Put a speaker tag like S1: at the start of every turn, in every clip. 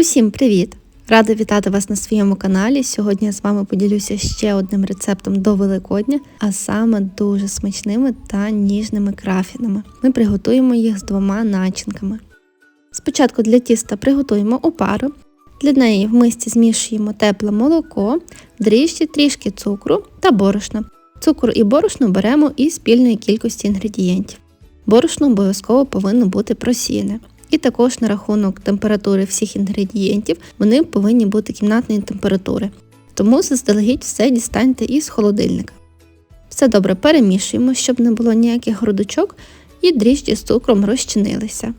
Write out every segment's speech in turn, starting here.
S1: Усім привіт! Рада вітати вас на своєму каналі. Сьогодні я з вами поділюся ще одним рецептом до Великодня, а саме дуже смачними та ніжними крафінами. Ми приготуємо їх з двома начинками. Спочатку для тіста приготуємо опару. Для неї в мисці змішуємо тепле молоко, дріжджі, трішки цукру та борошна. Цукор і борошно беремо із спільної кількості інгредієнтів. Борошно обов'язково повинно бути просіяне. І також на рахунок температури всіх інгредієнтів вони повинні бути кімнатної температури. Тому заздалегідь все дістаньте із холодильника. Все добре перемішуємо, щоб не було ніяких грудочок, і дріжджі з цукром розчинилися.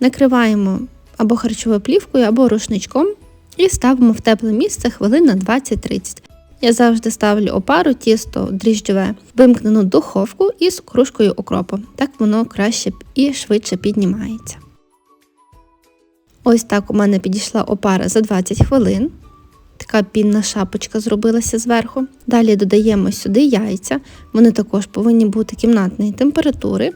S1: Накриваємо або харчовою плівкою, або рушничком і ставимо в тепле місце хвилин на 20-30. Я завжди ставлю опару тісто дріжджове, вимкнену духовку із кружкою окропу. Так воно краще і швидше піднімається. Ось так у мене підійшла опара за 20 хвилин. Така пінна шапочка зробилася зверху. Далі додаємо сюди яйця, вони також повинні бути кімнатної температури,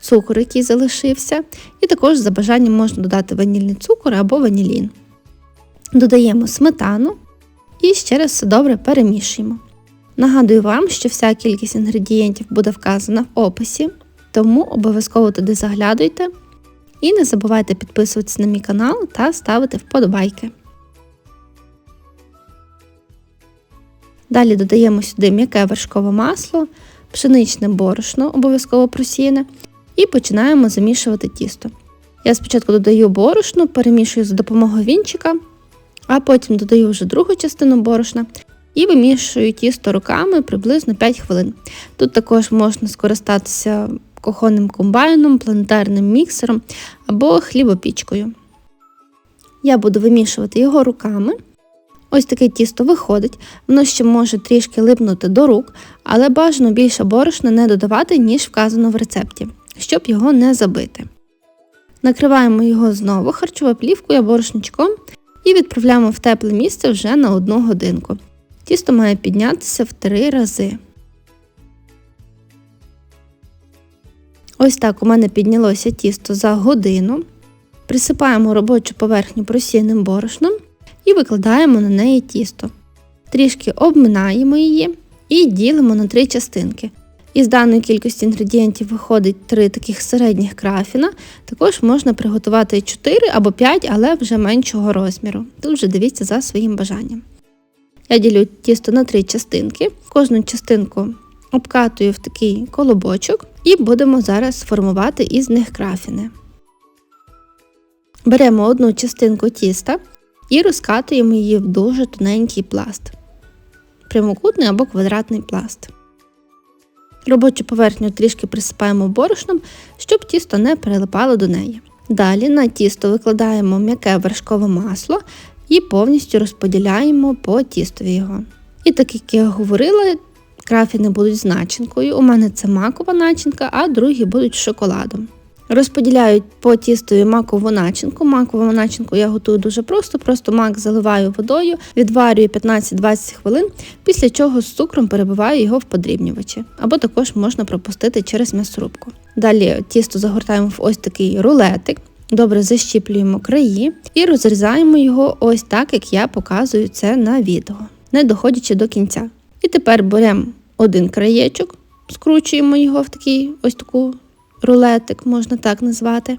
S1: цукор, який залишився, і також за бажанням можна додати ванільний цукор або ванілін. Додаємо сметану і ще раз все добре перемішуємо. Нагадую вам, що вся кількість інгредієнтів буде вказана в описі, тому обов'язково туди заглядуйте. І не забувайте підписуватися на мій канал та ставити вподобайки. Далі додаємо сюди м'яке вершкове масло, пшеничне борошно, обов'язково просіяне, і починаємо замішувати тісто. Я спочатку додаю борошно, перемішую за допомогою вінчика, а потім додаю вже другу частину борошна і вимішую тісто руками приблизно 5 хвилин. Тут також можна скористатися кухонним комбайном, планетарним міксером або хлібопічкою. Я буду вимішувати його руками. Ось таке тісто виходить, воно ще може трішки липнути до рук, але бажано більше борошна не додавати, ніж вказано в рецепті, щоб його не забити. Накриваємо його знову харчовою плівкою або рушничком і відправляємо в тепле місце вже на одну годинку. Тісто має піднятися в три рази. Ось так у мене піднялося тісто за годину. Присипаємо робочу поверхню просіяним борошном і викладаємо на неї тісто. Трішки обминаємо її і ділимо на три частинки. Із даної кількості інгредієнтів виходить три таких середніх крафіна. Також можна приготувати 4 або 5, але вже меншого розміру. Тут вже дивіться за своїм бажанням. Я ділю тісто на три частинки. Кожну частинку обкатую в такий колобочок і будемо зараз формувати із них крафіни. Беремо одну частинку тіста і розкатуємо її в дуже тоненький пласт, прямокутний або квадратний пласт. Робочу поверхню трішки присипаємо борошном, щоб тісто не прилипало до неї. Далі на тісто викладаємо м'яке вершкове масло і повністю розподіляємо по тістові його. І так як я говорила, Крафіни будуть з начинкою. У мене це макова начинка, а другі будуть з шоколадом. Розподіляють по тістові макову начинку. Макову начинку я готую дуже просто, просто мак заливаю водою, відварюю 15-20 хвилин, після чого з цукром перебиваю його в подрібнювачі, або також можна пропустити через м'ясорубку. Далі тісто загортаємо в ось такий рулетик, добре защіплюємо краї і розрізаємо його ось так, як я показую це на відео, не доходячи до кінця. І тепер беремо один краєчок, скручуємо його в такий ось таку рулетик, можна так назвати.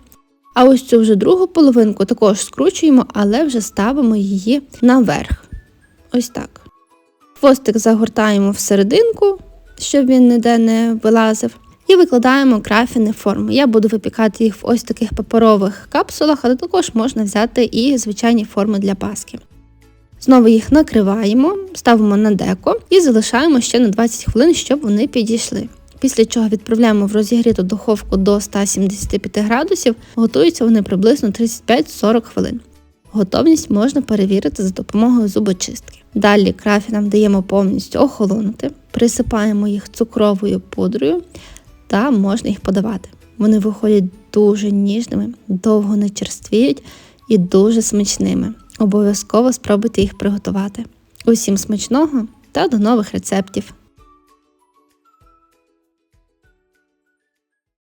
S1: А ось цю вже другу половинку також скручуємо, але вже ставимо її наверх. Ось так. Хвостик загортаємо всерединку, щоб він ніде не вилазив. І викладаємо крафіни в форму. Я буду випікати їх в ось таких паперових капсулах, але також можна взяти і звичайні форми для паски. Знову їх накриваємо, ставимо на деко і залишаємо ще на 20 хвилин, щоб вони підійшли. Після чого відправляємо в розігріту духовку до 175 градусів, готуються вони приблизно 35-40 хвилин. Готовність можна перевірити за допомогою зубочистки. Далі крафінам даємо повністю охолонути, присипаємо їх цукровою пудрою та можна їх подавати. Вони виходять дуже ніжними, довго не черствіють і дуже смачними. Обов'язково спробуйте їх приготувати. Усім смачного та до нових рецептів!